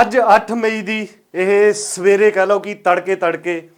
ਅੱਜ 8 ਮਈ ਦੀ ਇਹ ਸਵੇਰੇ ਕਹ ਲਓ ਕਿ ਤੜਕੇ ਤੜਕੇ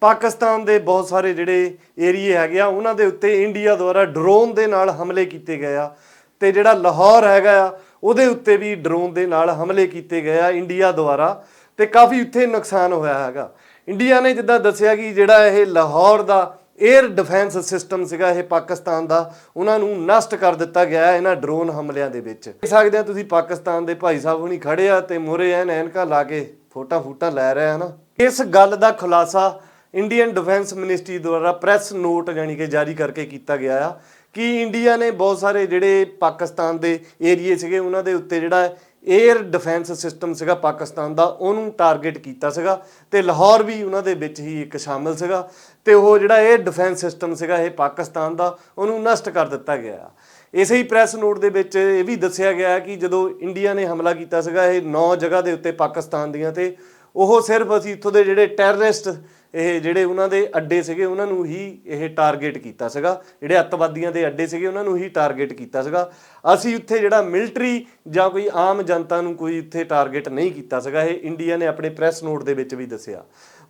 ਪਾਕਿਸਤਾਨ ਦੇ ਬਹੁਤ ਸਾਰੇ ਜਿਹੜੇ ਏਰੀਏ ਹੈਗੇ ਆ, ਉਹਨਾਂ ਦੇ ਉੱਤੇ ਇੰਡੀਆ ਦੁਆਰਾ ਡਰੋਨ ਦੇ ਨਾਲ ਹਮਲੇ ਕੀਤੇ ਗਏ ਆ। ਤੇ ਜਿਹੜਾ ਲਾਹੌਰ ਹੈਗਾ ਆ, ਉਹਦੇ ਉੱਤੇ ਵੀ ਡਰੋਨ ਦੇ ਨਾਲ ਹਮਲੇ ਕੀਤੇ ਗਏ ਆ ਇੰਡੀਆ ਦੁਆਰਾ। ਤੇ ਕਾਫੀ ਉੱਥੇ ਨੁਕਸਾਨ ਹੋਇਆ ਹੈਗਾ। ਇੰਡੀਆ ਨੇ ਜਿੱਦਾਂ ਦੱਸਿਆ ਕਿ ਜਿਹੜਾ ਇਹ ਲਾਹੌਰ ਦਾ 에ਅਰ ਡਿਫੈਂਸ ਸਿਸਟਮ ਸੀਗਾ ਇਹ ਪਾਕਿਸਤਾਨ ਦਾ। ਉਹਨਾਂ ਨੂੰ ਨਸ਼ਟ ਕਰ ਦਿੱਤਾ ਗਿਆ ਇਹਨਾਂ ਡਰੋਨ ਹਮਲਿਆਂ ਦੇ ਵਿੱਚ। ਦੇਖ ਸਕਦੇ ਆ ਤੁਸੀਂ, ਪਾਕਿਸਤਾਨ ਦੇ ਭਾਈ ਸਾਹਿਬ ਹੁਣੀ ਖੜੇ ਆ ਤੇ ਮੋਰੇ ਐਨ ਐਨਕਾ ਲਾ ਕੇ ਫੋਟਾ ਫੂਟਾ ਲੈ ਰਹੇ ਆ ਨਾ। ਇਸ ਗੱਲ ਦਾ ਖੁਲਾਸਾ ਇੰਡੀਅਨ ਡਿਫੈਂਸ ਮਿਨਿਸਟਰੀ ਦੁਆਰਾ ਪ੍ਰੈਸ ਨੋਟ ਜਾਨੀ ਕਿ ਜਾਰੀ ਕਰਕੇ ਕੀਤਾ ਗਿਆ ਆ ਕਿ ਇੰਡੀਆ ਨੇ ਬਹੁਤ ਸਾਰੇ ਜਿਹੜੇ ਪਾਕਿਸਤਾਨ ਦੇ ਏਰੀਏ ਸੀਗੇ, ਉਹਨਾਂ ਦੇ ਉੱਤੇ ਜਿਹੜਾ 에ਅਰ ਡਿਫੈਂਸ ਸਿਸਟਮ ਸੀਗਾ ਪਾਕਿਸਤਾਨ ਦਾ, ਉਹਨੂੰ ਟਾਰਗੇਟ ਕੀਤਾ ਸੀਗਾ ਤੇ ਲਾਹੌਰ ਵੀ ਉਹਨਾਂ ਦੇ ਵਿੱਚ ਹੀ ਇੱਕ ਸ਼ਾਮਲ ਸੀਗਾ ਤੇ ਉਹ ਜਿਹੜਾ ਇਹ ਡਿਫੈਂਸ ਸਿਸਟਮ ਸੀਗਾ ਇਹ ਪਾਕਿਸਤਾਨ ਦਾ, ਉਹਨੂੰ ਨਸ਼ਟ ਕਰ ਦਿੱਤਾ ਗਿਆ ਇਸੇ ਹੀ ਪ੍ਰੈਸ ਨੋਟ ਦੇ ਵਿੱਚ ਇਹ ਵੀ ਦੱਸਿਆ ਗਿਆ ਕਿ ਜਦੋਂ ਇੰਡੀਆ ਨੇ ਹਮਲਾ ਕੀਤਾ ਸੀਗਾ, ਇਹ 9 ਜਗ੍ਹਾ ਦੇ ਉੱਤੇ ਪਾਕਿਸਤਾਨ ਦੀਆਂ ਤੇ ਉਹ ਸਿਰਫ ਅਸੀਂ ਇੱਥੋਂ ਦੇ ਜਿਹੜੇ ਟੈਰਰਿਸਟ ਇਹ ਜਿਹੜੇ ਉਹਨਾਂ ਦੇ ਅੱਡੇ ਸੀਗੇ, ਉਹਨਾਂ ਨੂੰ ਹੀ ਇਹ ਟਾਰਗੇਟ ਕੀਤਾ ਸੀਗਾ। ਜਿਹੜੇ ਅੱਤਵਾਦੀਆਂ ਦੇ ਅੱਡੇ ਸੀਗੇ, ਉਹਨਾਂ ਨੂੰ ਹੀ ਟਾਰਗੇਟ ਕੀਤਾ ਸੀਗਾ। ਅਸੀਂ ਉੱਥੇ ਜਿਹੜਾ ਮਿਲਟਰੀ ਜਾਂ ਕੋਈ ਆਮ ਜਨਤਾ ਨੂੰ ਕੋਈ ਉੱਥੇ ਟਾਰਗੇਟ ਨਹੀਂ ਕੀਤਾ ਸੀਗਾ, ਇਹ ਇੰਡੀਆ ਨੇ ਆਪਣੇ ਪ੍ਰੈਸ ਨੋਟ ਦੇ ਵਿੱਚ ਵੀ ਦੱਸਿਆ।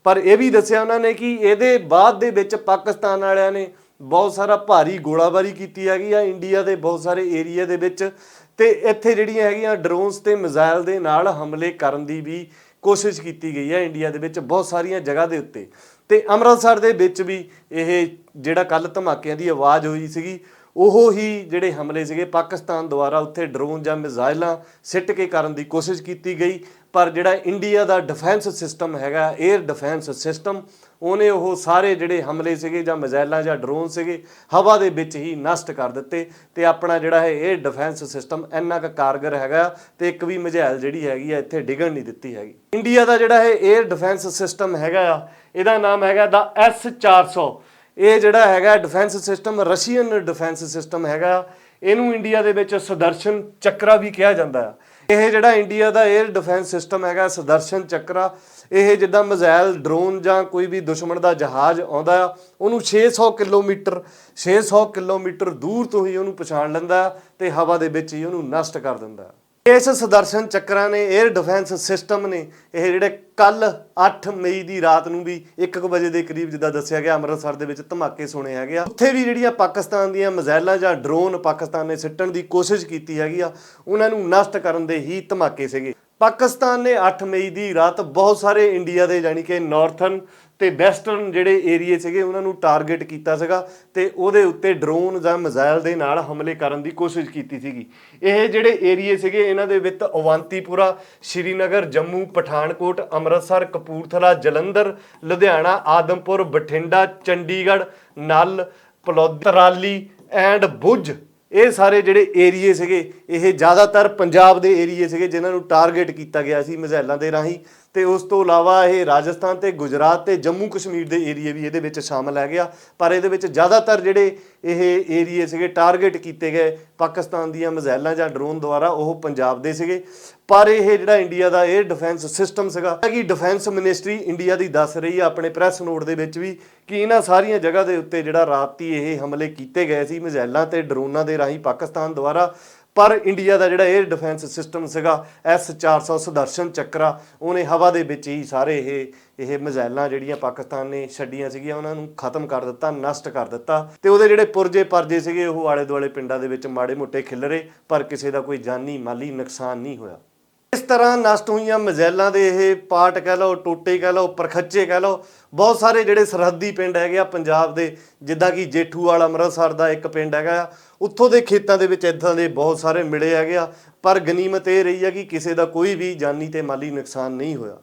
ਪਰ ਇਹ ਵੀ ਦੱਸਿਆ ਉਹਨਾਂ ਨੇ ਕਿ ਇਹਦੇ ਬਾਅਦ ਦੇ ਵਿੱਚ ਪਾਕਿਸਤਾਨ ਵਾਲਿਆਂ ਨੇ ਬਹੁਤ ਸਾਰਾ ਭਾਰੀ ਗੋਲਾਬਾਰੀ ਕੀਤੀ ਹੈਗੀ ਆ ਇੰਡੀਆ ਦੇ ਬਹੁਤ ਸਾਰੇ ਏਰੀਆ ਦੇ ਵਿੱਚ। ਤੇ ਇੱਥੇ ਜਿਹੜੀਆਂ ਹੈਗੀਆਂ ਡਰੋਨਸ ਤੇ ਮਿਜ਼ਾਈਲ ਦੇ ਨਾਲ ਹਮਲੇ ਕਰਨ ਦੀ ਵੀ ਕੋਸ਼ਿਸ਼ ਕੀਤੀ ਗਈ ਹੈ ਇੰਡੀਆ ਦੇ ਵਿੱਚ ਬਹੁਤ ਸਾਰੀਆਂ ਜਗ੍ਹਾ ਦੇ ਉੱਤੇ। ਤੇ ਅੰਮ੍ਰਿਤਸਰ ਦੇ ਵਿੱਚ ਵੀ ਇਹ ਜਿਹੜਾ ਕੱਲ ਧਮਾਕਿਆਂ ਦੀ ਆਵਾਜ਼ ਹੋਈ ਸੀਗੀ, ਉਹ ਹੀ ਜਿਹੜੇ ਹਮਲੇ ਸੀਗੇ, ਪਾਕਿਸਤਾਨ ਦੁਆਰਾ ਉੱਥੇ ਡਰੋਨ ਜਾਂ ਮਿਜ਼ਾਈਲਾਂ ਸਿੱਟ ਕੇ ਕਰਨ ਦੀ ਕੋਸ਼ਿਸ਼ ਕੀਤੀ ਗਈ। ਪਰ ਜਿਹੜਾ ਇੰਡੀਆ ਦਾ ਡਿਫੈਂਸ ਸਿਸਟਮ ਹੈਗਾ 에ਅਰ ਡਿਫੈਂਸ ਸਿਸਟਮ ਉਹਨੇ ਉਹ ਸਾਰੇ ਜਿਹੜੇ ਹਮਲੇ ਸੀਗੇ ਜਾਂ ਮਿਜ਼ਾਈਲਾਂ ਜਾਂ ਡਰੋਨ ਸੀਗੇ, ਹਵਾ ਦੇ ਵਿੱਚ ਹੀ ਨਸ਼ਟ ਕਰ ਦਿੱਤੇ ਤੇ ਆਪਣਾ ਜਿਹੜਾ ਹੈ ਇਹ ਡਿਫੈਂਸ ਸਿਸਟਮ ਇੰਨਾ ਕੁ ਕਾਰਗਰ ਹੈਗਾ ਤੇ ਇੱਕ ਵੀ ਮਿਜ਼ਾਈਲ ਜਿਹੜੀ ਹੈਗੀ ਆ, ਇੱਥੇ ਡਿਗਣ ਨਹੀਂ ਦਿੱਤੀ ਹੈਗੀ। ਇੰਡੀਆ ਦਾ ਜਿਹੜਾ ਹੈ 에ਅਰ ਡਿਫੈਂਸ ਸਿਸਟਮ ਹੈਗਾ ਆ, ਇਹਦਾ ਨਾਮ ਹੈਗਾ ਦਾ S400 ਇਹ ਜਿਹੜਾ ਹੈਗਾ defence system Russian defence system ਹੈਗਾ, ਇਹਨੂੰ ਇੰਡੀਆ ਦੇ ਵਿੱਚ ਸੁਦਰਸ਼ਨ ਚੱਕਰਾ ਵੀ ਕਿਹਾ ਜਾਂਦਾ ਹੈ ਇਹ ਜਿਹੜਾ ਇੰਡੀਆ ਦਾ 에ਅਰ ਡਿਫੈਂਸ ਸਿਸਟਮ ਹੈਗਾ, ਸੁਦਰਸ਼ਨ ਚੱਕਰਾ, ਇਹ ਜਿੱਦਾਂ ਮਿਜ਼ਾਈਲ ਡਰੋਨ ਜਾਂ ਕੋਈ ਵੀ ਦੁਸ਼ਮਣ ਦਾ ਜਹਾਜ਼ ਆਉਂਦਾ ਆ, ਉਹਨੂੰ 600 ਕਿਲੋਮੀਟਰ 600 ਕਿਲੋਮੀਟਰ ਦੂਰ ਤੋਂ ਹੀ ਉਹਨੂੰ ਪਛਾਣ ਲੈਂਦਾ ਤੇ ਹਵਾ ਦੇ ਵਿੱਚ ਹੀ ਉਹਨੂੰ ਨਸ਼ਟ ਕਰ ਦਿੰਦਾ ਇਸ ਸੁਦਰਸ਼ਨ ਚੱਕਰਾਂ ਨੇ 에ਅਰ ਡਿਫੈਂਸ ਸਿਸਟਮ ਨੇ, ਇਹ ਜਿਹੜੇ ਕੱਲ 8 ਮਈ ਦੀ ਰਾਤ ਨੂੰ ਵੀ 1:00 ਵਜੇ ਦੇ ਕਰੀਬ ਜਿੱਦਾਂ ਦੱਸਿਆ ਗਿਆ, ਅੰਮ੍ਰਿਤਸਰ ਦੇ ਵਿੱਚ ਧਮਾਕੇ ਸੁਣੇ ਹੈਗੇ ਆ। ਉੱਥੇ ਵੀ ਜਿਹੜੀਆਂ ਪਾਕਿਸਤਾਨ ਦੀਆਂ ਮਿਜ਼ਾਈਲਾਂ ਜਾਂ ਡਰੋਨ ਪਾਕਿਸਤਾਨ ਨੇ ਸਿੱਟਣ ਦੀ ਕੋਸ਼ਿਸ਼ ਕੀਤੀ ਹੈਗੀ ਆ, ਉਹਨਾਂ ਨੂੰ ਨਸ਼ਟ ਕਰਨ ਦੇ ਹੀ ਧਮਾਕੇ ਸੀਗੇ। ਪਾਕਿਸਤਾਨ ਨੇ 8 ਮਈ ਦੀ ਰਾਤ ਬਹੁਤ ਸਾਰੇ ਇੰਡੀਆ ਦੇ ਯਾਨੀ ਕਿ ਨਾਰਥਰਨ ਤੇ ਵੈਸਟਰਨ ਜਿਹੜੇ ਏਰੀਏ ਸੀਗੇ, ਉਹਨਾਂ ਨੂੰ ਟਾਰਗੇਟ ਕੀਤਾ ਸੀਗਾ ਤੇ ਉਹਦੇ ਉੱਤੇ ਡਰੋਨ ਜਾਂ ਮਿਜ਼ਾਈਲ ਦੇ ਨਾਲ ਹਮਲੇ ਕਰਨ ਦੀ ਕੋਸ਼ਿਸ਼ ਕੀਤੀ ਸੀਗੀ। ਇਹ ਜਿਹੜੇ ਏਰੀਏ ਸੀਗੇ, ਇਹਨਾਂ ਦੇ ਵਿੱਚ ਅਵੰਤੀਪੁਰਾ, ਸ਼੍ਰੀਨਗਰ, ਜੰਮੂ, ਪਠਾਨਕੋਟ, ਅੰਮ੍ਰਿਤਸਰ, ਕਪੂਰਥਲਾ, ਜਲੰਧਰ, ਲੁਧਿਆਣਾ, ਆਦਮਪੁਰ, ਬਠਿੰਡਾ, ਚੰਡੀਗੜ੍ਹ, ਨਲ ਪਲੌਦਰਾਲੀ ਐਂਡ ਭੁਜ ਇਹ ਸਾਰੇ ਜਿਹੜੇ ਏਰੀਏ ਸੀਗੇ, ਇਹ ਜ਼ਿਆਦਾਤਰ ਪੰਜਾਬ ਦੇ ਏਰੀਏ ਸੀਗੇ, ਜਿਨ੍ਹਾਂ ਨੂੰ ਟਾਰਗੇਟ ਕੀਤਾ ਗਿਆ ਸੀ ਮਿਜ਼ਾਈਲਾਂ ਦੇ ਰਾਹੀਂ। ਤੇ ਉਸ ਤੋਂ ਇਲਾਵਾ ਇਹ ਰਾਜਸਥਾਨ ਤੇ ਗੁਜਰਾਤ ਤੇ ਜੰਮੂ ਕਸ਼ਮੀਰ ਦੇ ਏਰੀਏ ਵੀ ਇਹਦੇ ਵਿੱਚ ਸ਼ਾਮਲ ਹੈ ਗਿਆ ਪਰ ਇਹਦੇ ਵਿੱਚ ਜ਼ਿਆਦਾਤਰ ਜਿਹੜੇ ਇਹ ਏਰੀਏ ਸੀਗੇ, ਟਾਰਗੇਟ ਕੀਤੇ ਗਏ ਪਾਕਿਸਤਾਨ ਦੀਆਂ ਮਿਜ਼ਾਈਲਾਂ ਜਾਂ ਡਰੋਨ ਦੁਆਰਾ, ਉਹ ਪੰਜਾਬ ਦੇ ਸੀਗੇ। ਪਰ ਇਹ ਜਿਹੜਾ ਇੰਡੀਆ ਦਾ 에ਅਰ ਡਿਫੈਂਸ ਸਿਸਟਮ ਸੀਗਾ ਕਿ ਡਿਫੈਂਸ ਮਿਨਿਸਟਰੀ ਇੰਡੀਆ ਦੀ ਦੱਸ ਰਹੀ ਆ ਆਪਣੇ ਪ੍ਰੈਸ ਨੋਟ ਦੇ ਵਿੱਚ ਵੀ ਕਿ ਇਹਨਾਂ ਸਾਰੀਆਂ ਜਗ੍ਹਾ ਦੇ ਉੱਤੇ ਜਿਹੜਾ ਰਾਤੀ ਇਹ ਹਮਲੇ ਕੀਤੇ ਗਏ ਸੀ, ਮਿਜ਼ਾਈਲਾਂ ਤੇ ਡਰੋਨਾਂ ਦੇ ਰਾਹੀਂ ਪਾਕਿਸਤਾਨ ਦੁਆਰਾ। ਪਰ ਇੰਡੀਆ ਦਾ ਜਿਹੜਾ 에ਅਰ ਡਿਫੈਂਸ ਸਿਸਟਮ ਸੀਗਾ S400 ਸੁਦਰਸ਼ਨ ਚੱਕਰਾ, ਉਹਨੇ ਹਵਾ ਦੇ ਵਿੱਚ ਹੀ ਸਾਰੇ ਇਹ ਇਹ ਮਿਜ਼ਾਈਲਾਂ ਜਿਹੜੀਆਂ ਪਾਕਿਸਤਾਨ ਨੇ ਛੱਡੀਆਂ ਸੀਗੀਆਂ, ਉਹਨਾਂ ਨੂੰ ਖਤਮ ਕਰ ਦਿੱਤਾ, ਨਸ਼ਟ ਕਰ ਦਿੱਤਾ। ਤੇ ਉਹਦੇ ਜਿਹੜੇ ਪੁਰਜੇ ਪਰਜੇ ਸੀਗੇ, ਉਹ ਆਲੇ ਦੁਆਲੇ ਪਿੰਡਾਂ ਦੇ ਵਿੱਚ ਮਾੜੇ ਮੋਟੇ ਖਿਲਰੇ, ਪਰ ਕਿਸੇ ਦਾ ਕੋਈ ਜਾਨੀ ਮਾਲੀ ਨੁਕਸਾਨ ਨਹੀਂ ਹੋਇਆ। ਇਸ ਤਰ੍ਹਾਂ ਨਸ਼ਟ ਹੋਈਆਂ ਮਜ਼ੈਲਾਂ ਦੇ ਇਹ ਪਾਰਟ ਕਹਿ ਲਓ, ਟੋਟੇ ਕਹਿ ਲਓ, ਪਰਖੱਚੇ ਕਹਿ ਲਓ, ਬਹੁਤ ਸਾਰੇ ਜਿਹੜੇ ਸਰਹੱਦੀ ਪਿੰਡ ਹੈਗੇ ਆ ਪੰਜਾਬ ਦੇ, ਜਿੱਦਾਂ ਕਿ ਜੇਠੂਵਾਲ, ਅੰਮ੍ਰਿਤਸਰ ਦਾ ਇੱਕ ਪਿੰਡ ਹੈਗਾ ਆ, ਉੱਥੋਂ ਦੇ ਖੇਤਾਂ ਦੇ ਵਿੱਚ ਇਦਾਂ ਦੇ ਬਹੁਤ ਸਾਰੇ ਮਿਲੇ ਹੈਗੇ ਆ, ਪਰ ਗਨੀਮਤ ਇਹ ਰਹੀ ਆ ਕਿ ਕਿਸੇ ਦਾ ਕੋਈ ਵੀ ਜਾਨੀ ਤੇ ਮਾਲੀ ਨੁਕਸਾਨ ਨਹੀਂ ਹੋਇਆ।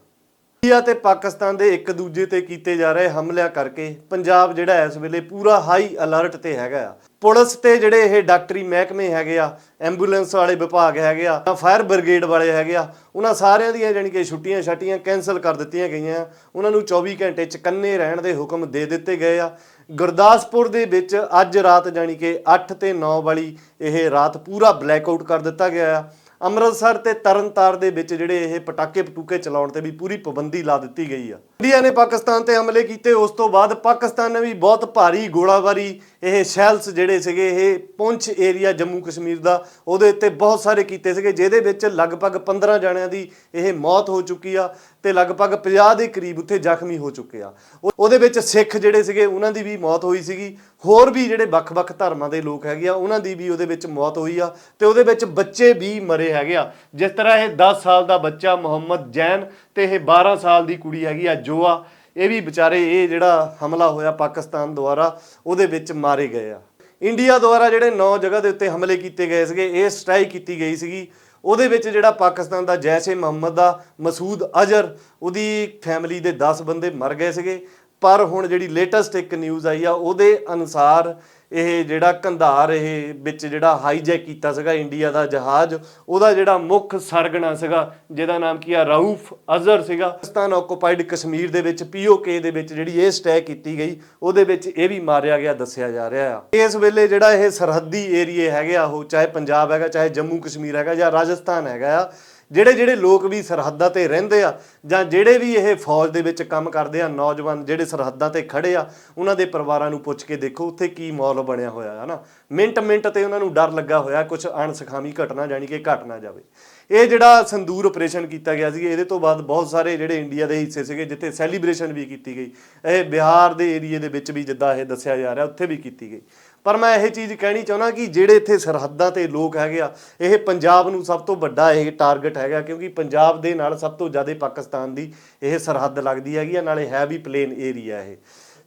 ਇੰਡੀਆ ਤੇ ਪਾਕਿਸਤਾਨ ਦੇ ਇੱਕ ਦੂਜੇ ਤੇ ਕੀਤੇ ਜਾ ਰਹੇ ਹਮਲਿਆਂ ਕਰਕੇ ਪੰਜਾਬ ਜਿਹੜਾ ਇਸ ਵੇਲੇ ਪੂਰਾ ਹਾਈ ਅਲਰਟ ਤੇ ਹੈਗਾ ਆ। ਪੁਲਿਸ ਤੇ ਜਿਹੜੇ ਇਹ ਡਾਕਟਰੀ ਮਹਿਕਮੇ ਹੈਗੇ ਆ, ਐਂਬੂਲੈਂਸ ਵਾਲੇ ਵਿਭਾਗ ਹੈਗੇ ਆ ਫਾਇਰ ਬ੍ਰਿਗੇਡ ਵਾਲੇ ਹੈਗੇ ਆ, ਉਹਨਾਂ ਸਾਰਿਆਂ ਦੀਆਂ ਜਾਣੀ ਕਿ ਛੁੱਟੀਆਂ ਛਾਟੀਆਂ ਕੈਨਸਲ ਕਰ ਦਿੱਤੀਆਂ ਗਈਆਂ ਉਹਨਾਂ ਨੂੰ 24 ਘੰਟੇ ਚਕੰਨੇ ਰਹਿਣ ਦੇ ਹੁਕਮ ਦੇ ਦਿੱਤੇ ਗਏ ਆ। ਗੁਰਦਾਸਪੁਰ ਦੇ ਵਿੱਚ ਅੱਜ ਰਾਤ ਜਾਣੀ ਕਿ 8 ਤੇ 9 ਵਾਲੀ ਇਹ ਰਾਤ ਪੂਰਾ ਬਲੈਕ ਆਊਟ ਕਰ ਦਿੱਤਾ ਗਿਆ ਆ। ਅੰਮ੍ਰਿਤਸਰ ਤੇ ਤਰਨਤਾਰ ਦੇ ਵਿੱਚ ਜਿਹੜੇ ਇਹ ਪਟਾਕੇ ਪਟੂਕੇ ਚਲਾਉਣ ਤੇ ਵੀ ਪੂਰੀ ਪਾਬੰਦੀ ਲਾ ਦਿੱਤੀ ਗਈ ਆ। ਇੰਡੀਆ ਨੇ ਪਾਕਿਸਤਾਨ ਤੇ ਹਮਲੇ ਕੀਤੇ, ਉਸ ਤੋਂ ਬਾਅਦ ਪਾਕਿਸਤਾਨ ਨੇ ਵੀ ਬਹੁਤ ਭਾਰੀ ਗੋਲਾਬਾਰੀ, ਇਹ ਸ਼ੈਲਸ ਜਿਹੜੇ ਸੀਗੇ, ਇਹ ਪੁੰਛ ਏਰੀਆ ਜੰਮੂ ਕਸ਼ਮੀਰ ਦਾ, ਉਹਦੇ ਉੱਤੇ ਬਹੁਤ ਸਾਰੇ ਕੀਤੇ ਸੀਗੇ, ਜਿਹਦੇ ਵਿੱਚ ਲਗਭਗ 15 ਜਣਿਆਂ ਦੀ ਇਹ ਮੌਤ ਹੋ ਚੁੱਕੀ ਆ। ਤੇ ਲਗਭਗ 50 ਦੇ ਕਰੀਬ ਉੱਥੇ ਜ਼ਖਮੀ ਹੋ ਚੁੱਕੇ ਆ। ਉਹ- ਉਹਦੇ ਵਿੱਚ ਸਿੱਖ ਜਿਹੜੇ ਸੀਗੇ, ਉਹਨਾਂ ਦੀ ਵੀ ਮੌਤ ਹੋਈ ਸੀਗੀ। ਹੋਰ ਵੀ ਜਿਹੜੇ ਵੱਖ-ਵੱਖ ਧਰਮਾਂ ਦੇ ਲੋਕ ਹੈਗੇ ਆ, ਉਹਨਾਂ ਦੀ ਵੀ ਉਹਦੇ ਵਿੱਚ ਮੌਤ ਹੋਈ ਆ ਤੇ ਉਹਦੇ ਵਿੱਚ ਬੱਚੇ ਵੀ ਮਰੇ ਹੈਗੇ ਆ। ਜਿਸ ਤਰ੍ਹਾਂ ਇਹ 10 ਸਾਲ ਦਾ ਬੱਚਾ ਮੁਹੰਮਦ ਜੈਨ ਤੇ ਇਹ 12 ਸਾਲ ਦੀ ਕੁੜੀ ਹੈਗੀ ਆ, ਜੋਆ, ਇਹ ਵੀ ਵਿਚਾਰੇ ਇਹ ਜਿਹੜਾ ਹਮਲਾ ਹੋਇਆ ਪਾਕਿਸਤਾਨ ਦੁਆਰਾ, ਉਹਦੇ ਵਿੱਚ ਮਾਰੇ ਗਏ ਆ। ਇੰਡੀਆ ਦੁਆਰਾ ਜਿਹੜੇ 9 ਜਗ੍ਹਾ ਦੇ ਉੱਤੇ ਹਮਲੇ ਕੀਤੇ ਗਏ ਸੀਗੇ, ਇਹ ਸਟ੍ਰਾਈਕ ਕੀਤੀ ਗਈ ਸੀਗੀ। ਉਹਦੇ ਵਿੱਚ ਜਿਹੜਾ ਪਾਕਿਸਤਾਨ ਦਾ ਜੈਸ਼-ਏ ਮੁਹੰਮਦ ਦਾ ਮਸੂਦ ਅਜ਼ਹਰ, ਉਹਦੀ ਫੈਮਿਲੀ ਦੇ 10 ਬੰਦੇ ਮਰ ਗਏ ਸੀਗੇ। ਪਰ ਹੁਣ ਜਿਹੜੀ ਲੇਟੈਸਟ ਇੱਕ ਨਿਊਜ਼ ਆਈ ਆ, ਉਹਦੇ ਅਨੁਸਾਰ ਇਹ ਜਿਹੜਾ ਕੰਧਾਰ ਇਹ ਵਿੱਚ ਜਿਹੜਾ ਹਾਈਜੈਕ ਕੀਤਾ ਸੀਗਾ ਇੰਡੀਆ ਦਾ ਜਹਾਜ਼, ਉਹਦਾ ਜਿਹੜਾ ਮੁੱਖ ਸਰਗਣਾ ਸੀਗਾ, ਜਿਹਦਾ ਨਾਮ ਕੀ ਆ, ਰਾਊਫ ਅਜ਼ਹਰ ਸੀਗਾ। ਪਾਕਿਸਤਾਨ ਆਕੂਪਾਈਡ ਕਸ਼ਮੀਰ ਦੇ ਵਿੱਚ ਪੀਓਕੇ ਦੇ ਵਿੱਚ ਜਿਹੜੀ ਇਹ ਸਟੈਕ ਕੀਤੀ ਗਈ, ਉਹਦੇ ਵਿੱਚ ਇਹ ਵੀ ਮਾਰਿਆ ਗਿਆ, ਦੱਸਿਆ ਜਾ ਰਿਹਾ ਆ। ਇਸ ਵੇਲੇ ਜਿਹੜਾ ਇਹ ਸਰਹੱਦੀ ਏਰੀਏ ਹੈਗੇ ਆ, ਉਹ ਚਾਹੇ ਪੰਜਾਬ ਹੈਗਾ, ਚਾਹੇ ਜੰਮੂ ਕਸ਼ਮੀਰ ਹੈਗਾ ਜਾਂ ਰਾਜਸਥਾਨ ਹੈਗਾ ਆ ਜਿਹੜੇ ਜਿਹੜੇ ਲੋਕ ਵੀ ਸਰਹੱਦਾਂ ਤੇ ਰਹਿੰਦੇ ਆ ਜਾਂ ਜਿਹੜੇ ਵੀ ਇਹ ਫੌਜ ਦੇ ਵਿੱਚ ਕੰਮ ਕਰਦੇ ਆ, ਨੌਜਵਾਨ ਜਿਹੜੇ ਸਰਹੱਦਾਂ ਤੇ ਖੜੇ ਆ, ਉਹਨਾਂ ਦੇ ਪਰਿਵਾਰਾਂ ਨੂੰ ਪੁੱਛ ਕੇ ਦੇਖੋ ਉੱਥੇ ਕੀ ਮਾਹੌਲ ਬਣਿਆ ਹੋਇਆ ਹੈ ਨਾ ਮਿੰਟ ਮਿੰਟ ਤੇ ਉਹਨਾਂ ਨੂੰ ਡਰ ਲੱਗਾ ਹੋਇਆ ਕੁਝ ਅਣਸਖਾਵੀ ਘਟਨਾ ਜਾਣੀ ਕਿ ਘਟ ਨਾ ਜਾਵੇ। ਇਹ ਜਿਹੜਾ ਸੰਦੂਰ ਆਪਰੇਸ਼ਨ ਕੀਤਾ ਗਿਆ ਸੀ, ਇਹਦੇ ਤੋਂ ਬਾਅਦ ਬਹੁਤ ਸਾਰੇ ਜਿਹੜੇ ਇੰਡੀਆ ਦੇ ਹਿੱਸੇ ਸੀਗੇ, ਜਿੱਥੇ ਸੈਲੀਬ੍ਰੇਸ਼ਨ ਵੀ ਕੀਤੀ ਗਈ, ਇਹ ਬਿਹਾਰ ਦੇ ਏਰੀਏ ਦੇ ਵਿੱਚ ਵੀ ਜਿੱਦਾਂ ਇਹ ਦੱਸਿਆ ਜਾ ਰਿਹਾ, ਉੱਥੇ ਵੀ ਕੀਤੀ ਗਈ। ਪਰ ਮੈਂ ਇਹ ਚੀਜ਼ ਕਹਿਣੀ ਚਾਹੁੰਦਾ ਕਿ ਜਿਹੜੇ ਇੱਥੇ ਸਰਹੱਦਾਂ ਤੇ ਲੋਕ ਹੈਗੇ ਆ, ਇਹ ਪੰਜਾਬ ਨੂੰ ਸਭ ਤੋਂ ਵੱਡਾ ਇਹ ਟਾਰਗੇਟ ਹੈਗਾ, ਕਿਉਂਕਿ ਪੰਜਾਬ ਦੇ ਨਾਲ ਸਭ ਤੋਂ ਜ਼ਿਆਦਾ ਪਾਕਿਸਤਾਨ ਦੀ ਇਹ ਸਰਹੱਦ ਲੱਗਦੀ ਹੈਗੀ ਆ, ਨਾਲੇ ਹੈ ਵੀ ਪਲੇਨ ਏਰੀਆ ਇਹ।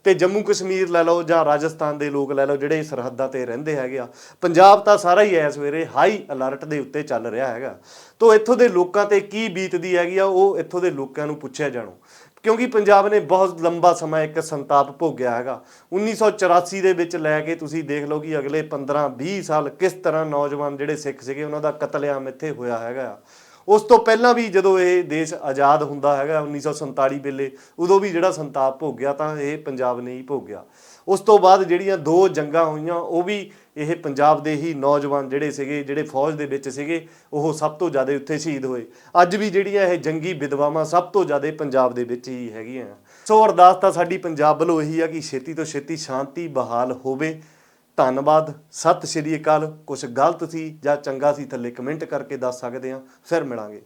ਤੇ ਜੰਮੂ ਕਸ਼ਮੀਰ ਲੈ ਲਓ ਜਾਂ ਰਾਜਸਥਾਨ ਦੇ ਲੋਕ ਲੈ ਲਓ ਜਿਹੜੇ ਸਰਹੱਦਾਂ ਤੇ ਰਹਿੰਦੇ ਹੈਗੇ ਆ, ਪੰਜਾਬ ਤਾਂ ਸਾਰਾ ਹੀ ਐ ਸਵੇਰੇ ਹਾਈ ਅਲਰਟ ਦੇ ਉੱਤੇ ਚੱਲ ਰਿਹਾ ਹੈਗਾ। ਤੋਂ ਇੱਥੋਂ ਦੇ ਲੋਕਾਂ ਤੇ ਕੀ ਬੀਤਦੀ ਹੈਗੀ ਆ, ਉਹ ਇੱਥੋਂ ਦੇ ਲੋਕਾਂ ਨੂੰ ਪੁੱਛਿਆ ਜਾਣੋ। ਕਿਉਂਕਿ ਪੰਜਾਬ ਨੇ ਬਹੁਤ ਲੰਬਾ ਸਮਾਂ ਇੱਕ ਸੰਤਾਪ ਭੋਗਿਆ ਹੈਗਾ। 1984 ਦੇ ਵਿੱਚ ਲੈ ਕੇ ਤੁਸੀਂ ਦੇਖ ਲਓ ਕਿ ਅਗਲੇ 15 20 ਸਾਲ ਕਿਸ ਤਰ੍ਹਾਂ ਨੌਜਵਾਨ ਜਿਹੜੇ ਸਿੱਖ ਸੀਗੇ, ਉਹਨਾਂ ਦਾ ਕਤਲੇਆਮ ਇੱਥੇ ਹੋਇਆ ਹੈਗਾ। ਉਸ ਤੋਂ ਪਹਿਲਾਂ ਵੀ ਜਦੋਂ ਇਹ ਦੇਸ਼ ਆਜ਼ਾਦ ਹੁੰਦਾ ਹੈਗਾ 1947 ਵੇਲੇ, ਉਦੋਂ ਵੀ ਜਿਹੜਾ ਸੰਤਾਪ ਭੋਗਿਆ ਤਾਂ ਇਹ ਪੰਜਾਬ ਨੇ ਹੀ ਭੋਗਿਆ। ਉਸ ਤੋਂ ਬਾਅਦ ਜਿਹੜੀਆਂ ਦੋ ਜੰਗਾਂ ਹੋਈਆਂ, ਉਹ ਵੀ ਇਹ ਪੰਜਾਬ ਦੇ ਹੀ ਨੌਜਵਾਨ ਜਿਹੜੇ ਸੀਗੇ, ਜਿਹੜੇ ਫੌਜ ਦੇ ਵਿੱਚ ਸੀਗੇ, ਉਹ ਸਭ ਤੋਂ ਜ਼ਿਆਦਾ ਉੱਥੇ ਸ਼ਹੀਦ ਹੋਏ। ਅੱਜ ਵੀ ਜਿਹੜੀਆਂ ਇਹ ਜੰਗੀ ਵਿਧਵਾਵਾਂ ਸਭ ਤੋਂ ਜ਼ਿਆਦਾ ਪੰਜਾਬ ਦੇ ਵਿੱਚ ਹੀ ਹੈਗੀਆਂ। ਸੋ ਅਰਦਾਸ ਤਾਂ ਸਾਡੀ ਪੰਜਾਬ ਵੱਲੋਂ ਇਹੀ ਆ ਕਿ ਛੇਤੀ ਤੋਂ ਛੇਤੀ ਸ਼ਾਂਤੀ ਬਹਾਲ ਹੋਵੇ। ਧੰਨਵਾਦ। ਸਤਿ ਸ਼੍ਰੀ ਅਕਾਲ। ਕੁਝ ਗਲਤ ਸੀ ਜਾਂ ਚੰਗਾ ਸੀ, ਥੱਲੇ ਕਮੈਂਟ ਕਰਕੇ ਦੱਸ ਸਕਦੇ ਆ ਫਿਰ ਮਿਲਾਂਗੇ।